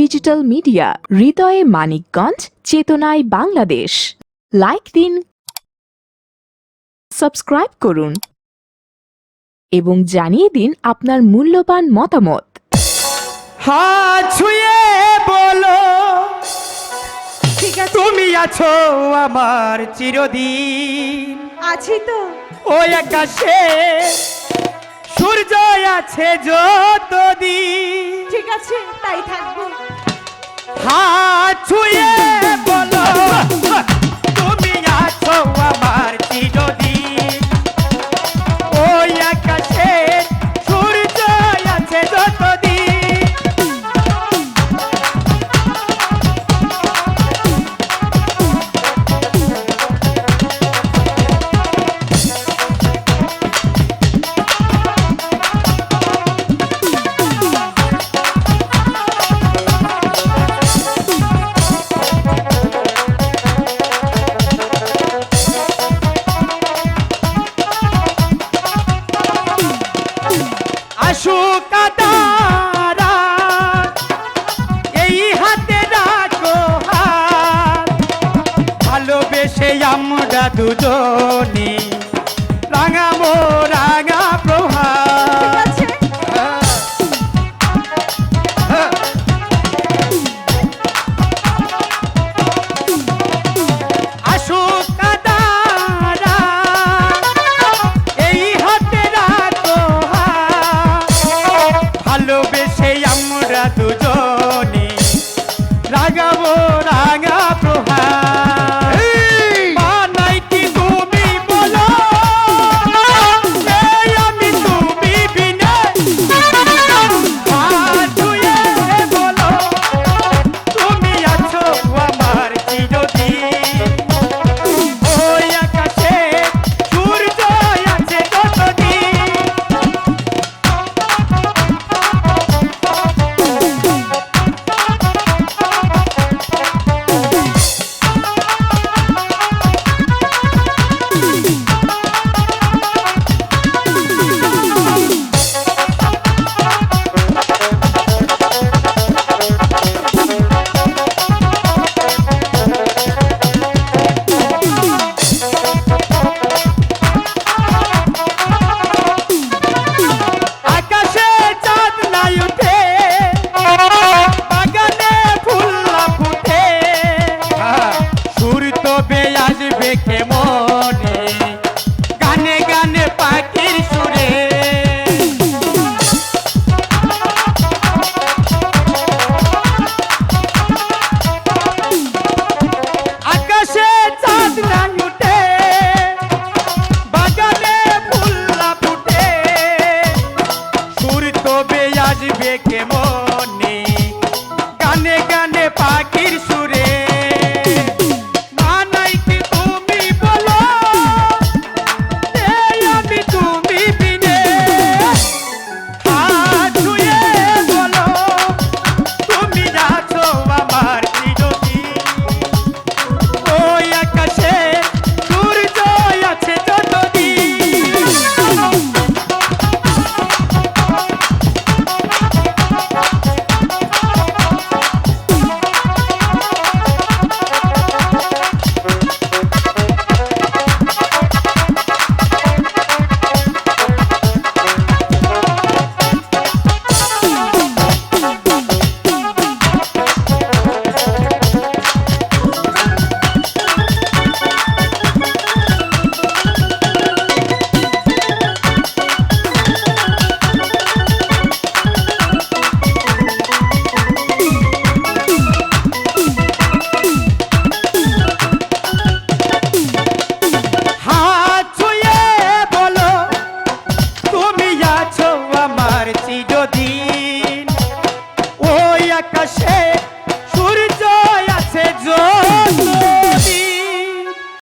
Digital media হৃদয়ে মানিকগঞ্জ চেতনায় Bangladesh. Like দিন সাবস্ক্রাইব করুন এবং জানিয়ে দিন আপনার মূল্যবান মতামত। হাত ছুঁয়ে বলো ঠিক আছে তুমি আছো আমার চিরদিন। আছি তো। ওই আকাশে সূর্য আছে যতদিন। আছে তাই থাকব। হাত ছুঁয়ে আসুক তারা এই হাতে রাখো হাত। ভালোবেসে আমরা দুজনে রাঙামো রাঙা প্রভাত। রাঙা প্রভা